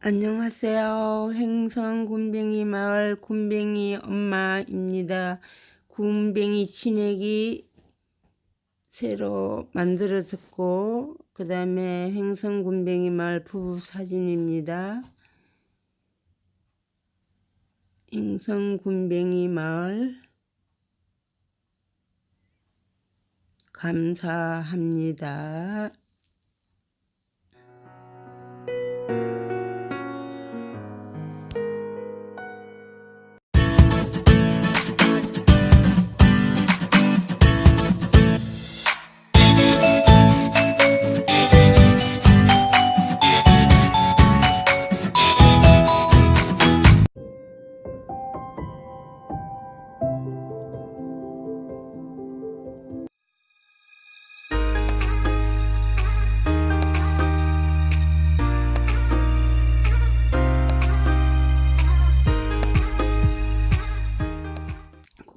안녕하세요. 행성 굼벵이 마을 굼벵이 엄마입니다. 굼벵이 진액이 새로 만들어졌고 그 다음에 행성 굼벵이 마을 부부 사진입니다. 행성 굼벵이 마을 감사합니다.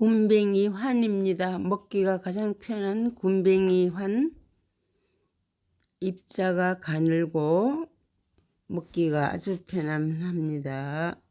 굼벵이 환입니다. 먹기가 가장 편한 굼벵이 환. 입자가 가늘고 먹기가 아주 편합니다.